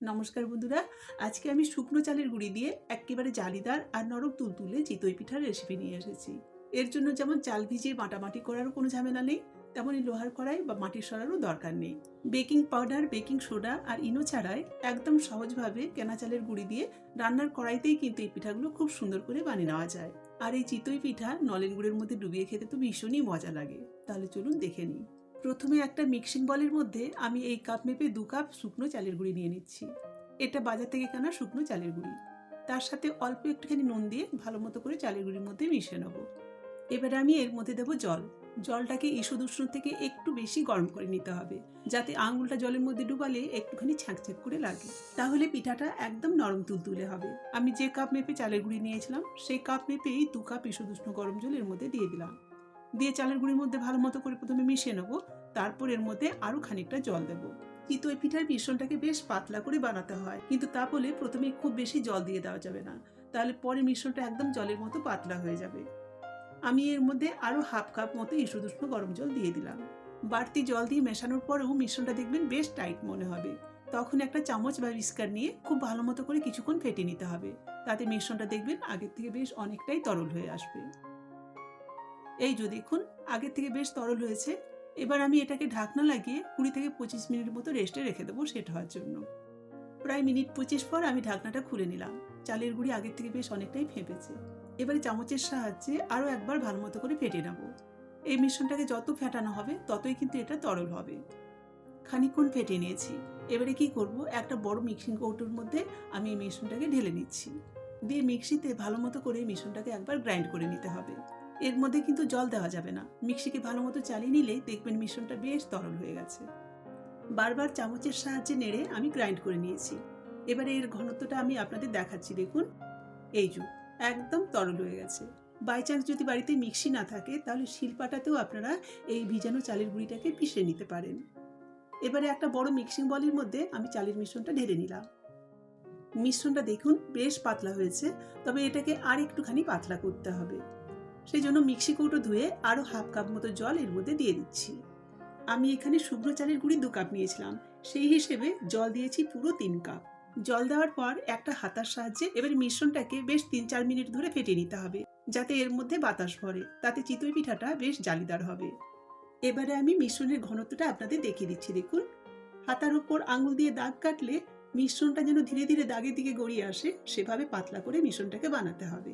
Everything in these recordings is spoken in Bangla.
নমস্কার বন্ধুরা, আজকে আমি শুকনো চালের গুঁড়ি দিয়ে একেবারে জালিদার আর নরম তুলতুলে চিতই পিঠার রেসিপি নিয়ে এসেছি। এর জন্য যেমন চাল ভিজিয়ে মাটামাটি করারও কোনো ঝামেলা নেই, তেমনই লোহার কড়াই বা মাটির সরারও দরকার নেই। বেকিং পাউডার বেকিং সোডা আর ইনো ছাড়াই একদম সহজভাবে কেনা চালের গুঁড়ি দিয়ে রান্নার কড়াইতেই কিন্তু এই পিঠাগুলো খুব সুন্দর করে বানিয়ে নেওয়া যায়। আর এই চিতই পিঠা নলেন গুড়ের মধ্যে ডুবিয়ে খেতে তো ভীষণই মজা লাগে। তাহলে চলুন দেখে নিই। প্রথমে একটা মিক্সিং বলের মধ্যে আমি এই কাপ মেপে দু কাপ শুকনো চালের গুঁড়ি নিয়ে নিচ্ছি। এটা বাজার থেকে কেনা শুকনো চালের গুঁড়ি। তার সাথে অল্প একটুখানি নুন দিয়ে ভালো মতো করে চালের গুঁড়ির মধ্যে মিশিয়ে নেব। এবারে আমি এর মধ্যে দেবো জল। জলটাকে ঈষদ উষ্ণ থেকে একটু বেশি গরম করে নিতে হবে, যাতে আঙুলটা জলের মধ্যে ডুবালে একটুখানি ছ্যাঁক করে লাগে। তাহলে পিঠাটা একদম নরম তুলতুলে হবে। আমি যে কাপ মেপে চালের গুঁড়ি নিয়েছিলাম, সেই কাপ মেপেই দু কাপ ঈষদ উষ্ণ গরম জল এর মধ্যে দিয়ে দিলাম। দিয়ে চালের গুঁড়ির মধ্যে ভালো মতো করে প্রথমে মিশিয়ে নেব। তারপর এর মধ্যে আরও খানিকটা জল দেবো। চিতই পিঠার মিশ্রণটাকে বেশ পাতলা করে বানাতে হয়। কিন্তু তা বলে প্রথমে খুব বেশি জল দিয়ে দেওয়া যাবে না। তাহলে পরে মিশ্রণটা একদম জলের মতো পাতলা হয়ে যাবে। আমি এর মধ্যে আরও হাফ কাপ মতো ইসুদুষ্ণ গরম জল দিয়ে দিলাম। বাড়তি জল দিয়ে মেশানোর পরেও মিশ্রণটা দেখবেন বেশ টাইট মনে হবে। তখন একটা চামচ বা বিস্কার নিয়ে খুব ভালো মতো করে কিছুক্ষণ ফেটে নিতে হবে। তাতে মিশ্রণটা দেখবেন আগের থেকে বেশ অনেকটাই তরল হয়ে আসবে। এই যে দেখুন, আগের থেকে বেশ তরল হয়েছে। এবার আমি এটাকে ঢাকনা লাগিয়ে কুড়ি থেকে পঁচিশ মিনিট মতো রেস্টে রেখে দেবো সেট হওয়ার জন্য। প্রায় মিনিট পঁচিশ পর আমি ঢাকনাটা খুলে নিলাম। চালের গুঁড়ি আগের থেকে বেশ অনেকটাই ফেঁপেছে। এবারে চামচের সাহায্যে আরও একবার ভালো মতো করে ফেটে নেব। এই মিশ্রণটাকে যত ফেটানো হবে, ততই কিন্তু এটা তরল হবে। খানিকক্ষণ ফেটে নিয়েছি। এবারে কি করব, একটা বড় মিক্সিং কৌটোর মধ্যে আমি এই মিশ্রণটাকে ঢেলে নিচ্ছি। দিয়ে মিক্সিতে ভালো মতো করে মিশ্রণটাকে একবার গ্রাইন্ড করে নিতে হবে। এর মধ্যে কিন্তু জল দেওয়া যাবে না। মিক্সিকে ভালো মতো চালিয়ে নিলেই দেখবেন মিশ্রণটা বেশ তরল হয়ে গেছে। বারবার চামচের সাহায্যে নেড়ে আমি গ্রাইন্ড করে নিয়েছি। এবারে এর ঘনত্বটা আমি আপনাদের দেখাচ্ছি, দেখুন। এই যু, একদম তরল হয়ে গেছে। বাই চান্স যদি বাড়িতে মিক্সি না থাকে, তাহলে শিলপাটাতেও আপনারা এই ভিজানো চালের গুঁড়িটাকে পিষে নিতে পারেন। এবারে একটা বড় মিক্সিং বলের মধ্যে আমি চালের মিশ্রণটা ঢেলে নিলাম। মিশ্রণটা দেখুন, বেশ পাতলা হয়েছে। তবে এটাকে আর একটুখানি পাতলা করতে হবে। সেই জন্য মিক্সি কৌটো ধুয়ে আরও হাফ কাপ মতো জল এর মধ্যে দিয়ে দিচ্ছি। আমি এখানে শুকনো চালের গুঁড়ি দু কাপ নিয়েছিলাম। সেই হিসেবে জল দিয়েছি পুরো তিন কাপ। জল দেওয়ার পর একটা হাতার সাহায্যে এবার মিশ্রণটাকে বেশ তিন চার মিনিট ধরে ফেটে নিতে হবে, যাতে এর মধ্যে বাতাস ভরে। তাতে চিতই পিঠাটা বেশ জালিদার হবে। এবারে আমি মিশ্রণের ঘনত্বটা আপনাদের দেখিয়ে দিচ্ছি, দেখুন। হাতার উপর আঙুল দিয়ে দাগ কাটলে মিশ্রণটা যেন ধীরে ধীরে দাগের দিকে গড়িয়ে আসে, সেভাবে পাতলা করে মিশ্রণটাকে বানাতে হবে।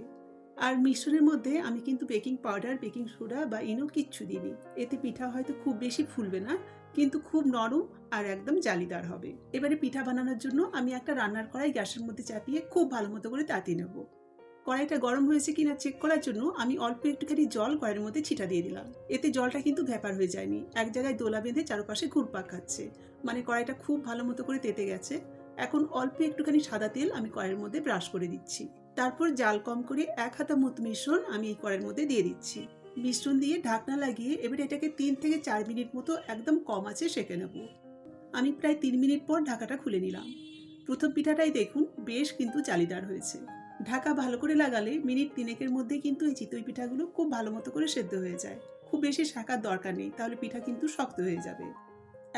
আর মিশ্রণের মধ্যে আমি কিন্তু বেকিং পাউডার, বেকিং সোডা বা ইনো কিচ্ছু দিইনি। এতে পিঠা হয়তো খুব বেশি ফুলবে না, কিন্তু খুব নরম আর একদম জালিদার হবে। এবারে পিঠা বানানোর জন্য আমি একটা রান্নার কড়াই গ্যাসের মধ্যে চাপিয়ে খুব ভালো মতো করে তাতিয়ে নেব। কড়াইটা গরম হয়েছে কিনা চেক করার জন্য আমি অল্প একটুখানি জল কড়াইয়ের মধ্যে ছিটা দিয়ে দিলাম। এতে জলটা কিন্তু ভ্যাপার হয়ে যায়নি। এক জায়গায় দোলা বেঁধে চারপাশে ঘুরপাক খাচ্ছে। মানে কড়াইটা খুব ভালো মতো করে তেতে গেছে। এখন অল্প একটুখানি সাদা তেল আমি কড়াইয়ের মধ্যে ব্রাশ করে দিচ্ছি। তারপর জাল কম করে এক হাতা মতো মিশ্রণ আমি এই কড়াইয়ের মধ্যে দিয়ে দিচ্ছি। মিশ্রণ দিয়ে ঢাকনা লাগিয়ে এবার এটাকে তিন থেকে চার মিনিট মতো একদম কম আছে সেঁকে নেব। আমি প্রায় তিন মিনিট পর ঢাকাটা খুলে নিলাম। প্রথম পিঠাটাই দেখুন বেশ কিন্তু চালিদার হয়েছে। ঢাকা ভালো করে লাগালে মিনিট তিনেকের মধ্যে কিন্তু এই চিতই পিঠাগুলো খুব ভালো মতো করে সেদ্ধ হয়ে যায়। খুব বেশি শাঁকার দরকার নেই, তাহলে পিঠা কিন্তু শক্ত হয়ে যাবে।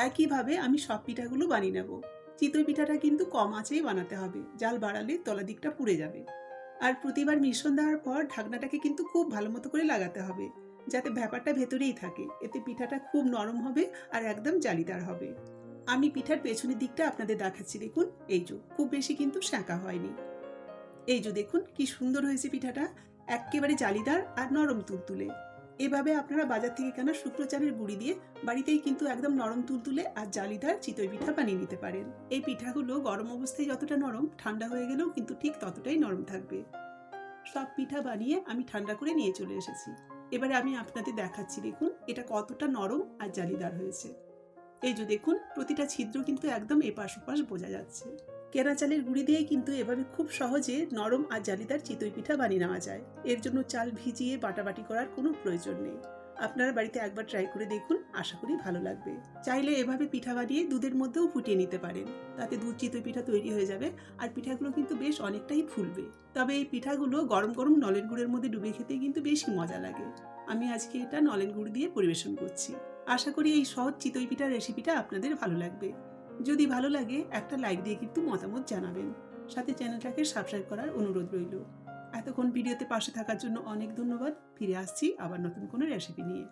একইভাবে আমি সব পিঠাগুলো বানিয়ে নেব। চিতই পিঠাটা কিন্তু কম আঁচেই বানাতে হবে, জাল বাড়ালে তলা দিকটা পুড়ে যাবে। আর প্রতিবার মিশ্রণ দেওয়ার পর ঢাকনাটাকে কিন্তু খুব ভালো মতো করে লাগাতে হবে, যাতে ব্যাপারটা ভেতরেই থাকে। এতে পিঠাটা খুব নরম হবে আর একদম জালিদার হবে। আমি পিঠার পেছনের দিকটা আপনাদের দেখাচ্ছি, দেখুন। এই যো, খুব বেশি কিন্তু শাঁকা হয়নি। এই যে, দেখুন, কি সুন্দর হয়েছে পিঠাটা। একেবারে জালিদার আর নরম তুলতুলে। এভাবে আপনারা বাজার থেকে কেনা শুকনো চালের গুঁড়ি দিয়ে বাড়িতেই কিন্তু একদম নরম তুলতুলে আর জালিদার চিতই পিঠা বানিয়ে নিতে পারেন। এই পিঠাগুলো গরম অবস্থায় যতটা নরম, ঠান্ডা হয়ে গেলেও কিন্তু ঠিক ততটাই নরম থাকবে। সব পিঠা বানিয়ে আমি ঠান্ডা করে নিয়ে চলে এসেছি। এবারে আমি আপনাদের দেখাচ্ছি দেখুন, এটা কতটা নরম আর জালিদার হয়েছে। এই যে দেখুন, প্রতিটা ছিদ্র কিন্তু একদম এপাশ ওপাশ বোঝা যাচ্ছে। কেনা চালের গুঁড়ি দিয়ে কিন্তু এভাবে খুব সহজে নরম আর জালিদার চিতই পিঠা বানিয়ে নেওয়া যায়। এর জন্য চাল ভিজিয়ে বাটাবাটি করার কোনো প্রয়োজন নেই। আপনারা বাড়িতে একবার ট্রাই করে দেখুন, আশা করি ভালো লাগবে। চাইলে এভাবে পিঠা বানিয়ে দুধের মধ্যেও ফুটিয়ে নিতে পারেন। তাতে দুধ চিতই পিঠা তৈরি হয়ে যাবে আর পিঠাগুলো কিন্তু বেশ অনেকটাই ফুলবে। তবে এই পিঠাগুলো গরম গরম নলেন গুড়ের মধ্যে ডুবে খেতে কিন্তু বেশি মজা লাগে। আমি আজকে এটা নলেন গুড় দিয়ে পরিবেশন করছি। আশা করি এই সহজ চিতই পিঠার রেসিপিটা আপনাদের ভালো লাগবে। যদি ভালো লাগে, একটা লাইক দিয়ে কিন্তু মতামত জানাবেন। সাথে চ্যানেলটাকে সাবস্ক্রাইব করার অনুরোধ রইল। এতক্ষণ ভিডিওতে পাশে থাকার জন্য অনেক ধন্যবাদ। ফিরে আসছি আবার নতুন কোনো রেসিপি নিয়ে।